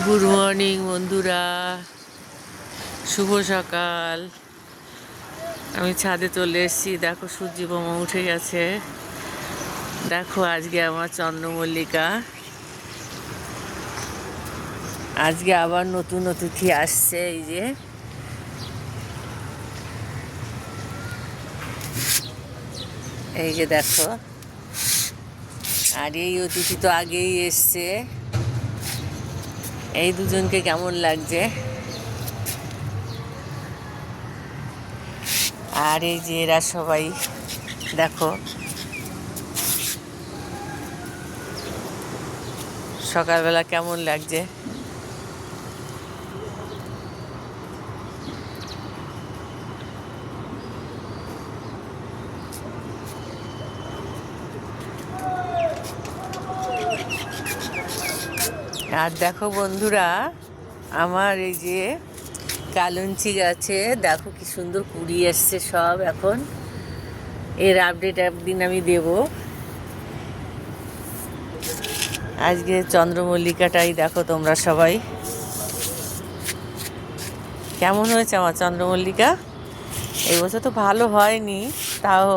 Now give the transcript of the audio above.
Good morning বন্ধুরা। শুভ সকাল। আমি ছাদে চলে এসেছি। দেখো, সূর্যি বোমা উঠে গেছে। দেখো, আজকে আমার চন্দ্রমল্লিকা। আজকে আবার নতুন অতিথি আসছে, এই যে। এই যে দেখো। আর এই অতিথি তো আগেই এসছে। এই দুজনকে কেমন লাগছে? আর এই যে এরা সবাই দেখো। সকালবেলা কেমন লাগছে? আর দেখো বন্ধুরা, আমার এই যে কালঞ্চি গাছে, দেখো কি সুন্দর কুড়ি এসছে সব এখন। এর আপডেট একদিন আমি দেব। আজকে চন্দ্রমল্লিকাটাই দেখো তোমরা সবাই। কেমন হয়েছে আমার চন্দ্রমল্লিকা? এই বছর তো ভালো হয়নি, তাও